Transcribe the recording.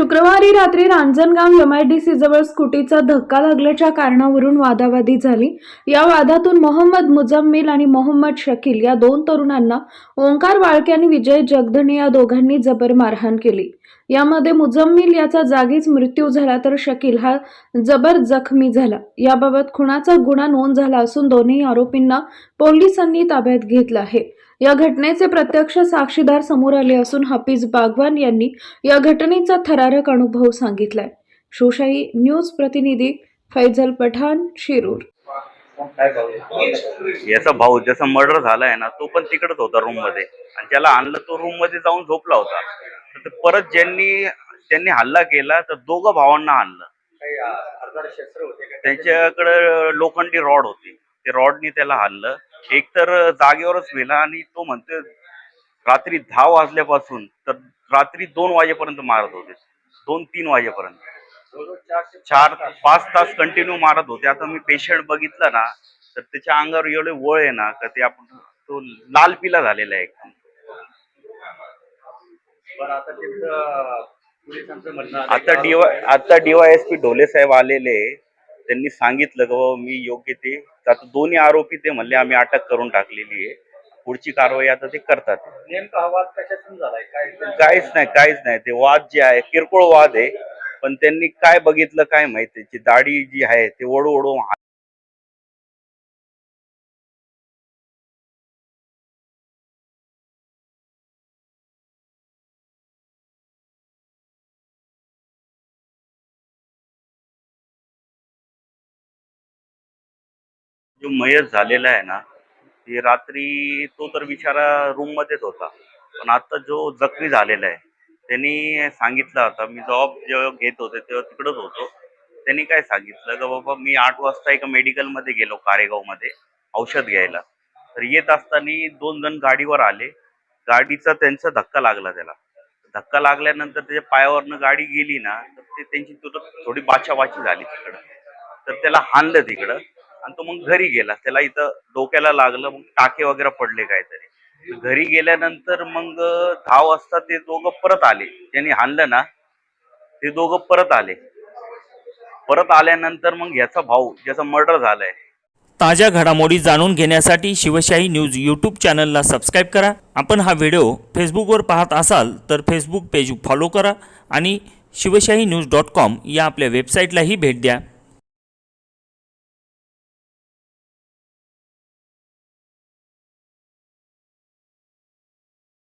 शुक्रवारी रात्री रांजणगाव एमआयडीसी जवळ स्कूटीचा धक्का लागल्याच्या कारणावरून वादावादी झाली. या वादातून मोहम्मद मुजम्मिल आणि मोहम्मद शकील या दोन तरुणांना ओंकार वाळके आणि विजय जगधणे या दोघांनी जबर मारहाण केली. यामध्ये मुजम्मिल याचा जागीच मृत्यू झाला तर शकील हा जबर जखमी झाला. याबाबत खुणाचा गुन्हा नोंद झाला असून दोन्ही आरोपींना पोलिसांनी ताब्यात घेतलं आहे. या घटनेचे प्रत्यक्ष साक्षीदार समोर आले असून हफीज बागवान यांनी या घटनेचा थरारक अनुभव सांगितलाय. शोशाही न्यूज प्रतिनिधी फैजल पठाण शिरूर. याचा भाऊ ज्याचा मर्डर झालाय ना तो पण तिकडच होता रूममध्ये. आणि त्याला आणलं तो रूममध्ये जाऊन झोपला होता. तर परत ज्यांनी त्यांनी हल्ला केला तर दोघं भावांना आणलं. त्यांच्याकडे लोखंडी रॉड होती. ते रॉडनी त्याला हल्लं एक तर जागेवरच मेला आणि तो म्हणतो रात्री दहा वाजल्यापासून तर रात्री दोन वाजेपर्यंत मारत होते. दोन तीन वाजेपर्यंत. चार पाच तास कंटिन्यू मारत होते. आता मी पेशंट बघितला ना तर त्याच्या अंगावर एवढे वळ आहे ना का ते आपण तो लाल पिला झालेला आहे एकदम. आता डीवाय आता डीवायएसपी ढोले साहेब आलेले. त्यांनी सांगितलं की बाबा मी योग्य ते आता दोन्ही आरोपी ते म्हणले आम्ही अटक करून टाकलेली आहे. पुढची कारवाई आता ते करतात. नेमका हा वाद कशातून झालाय? काय काहीच नाही काहीच नाही. ते वाद जे आहे किरकोळ वाद आहे. पण त्यांनी काय बघितलं काय माहीत? दाढी जी आहे ते ओढू ओढू जो मयत झालेला आहे ना ते रात्री तो तर बिचारा रूम मध्येच होता. पण आता जो जखमी झालेला आहे त्यांनी सांगितलं होता मी जॉब जेव्हा घेत होते तेव्हा तिकडच होतो. त्यांनी काय सांगितलं का बाबा मी आठ वाजता एका मेडिकलमध्ये मध्ये गेलो कारेगावमध्ये औषध घ्यायला. तर येत असताना दोन जण गाडीवर आले. गाडीचा त्यांचा धक्का लागला त्याला. धक्का लागल्यानंतर त्याच्या पायावरनं गाडी गेली ना तर ते त्यांची थोडी बाचाबाची झाली तिकडं. तर त्याला हाणलं तिकडं. मग घरी गेला. त्याला इथं डोक्याला लागलं मग टाके वगैरे पडले काहीतरी. घरी गेल्यानंतर मग दहा वाजता ते दोघं परत आले. त्यांनी हाणलं ना ते दोघं परत आले. परत आल्यानंतर मग याचा भाऊ ज्याचा मर्डर झालाय. ताज्या घडामोडी जाणून घेण्यासाठी शिवशाही न्यूज यूट्यूब चॅनलला सबस्क्राईब करा. आपण हा व्हिडिओ फेसबुकवर पाहत असाल तर फेसबुक पेज फॉलो करा आणि शिवशाही न्यूज डॉट कॉम या आपल्या वेबसाईटलाही भेट द्या.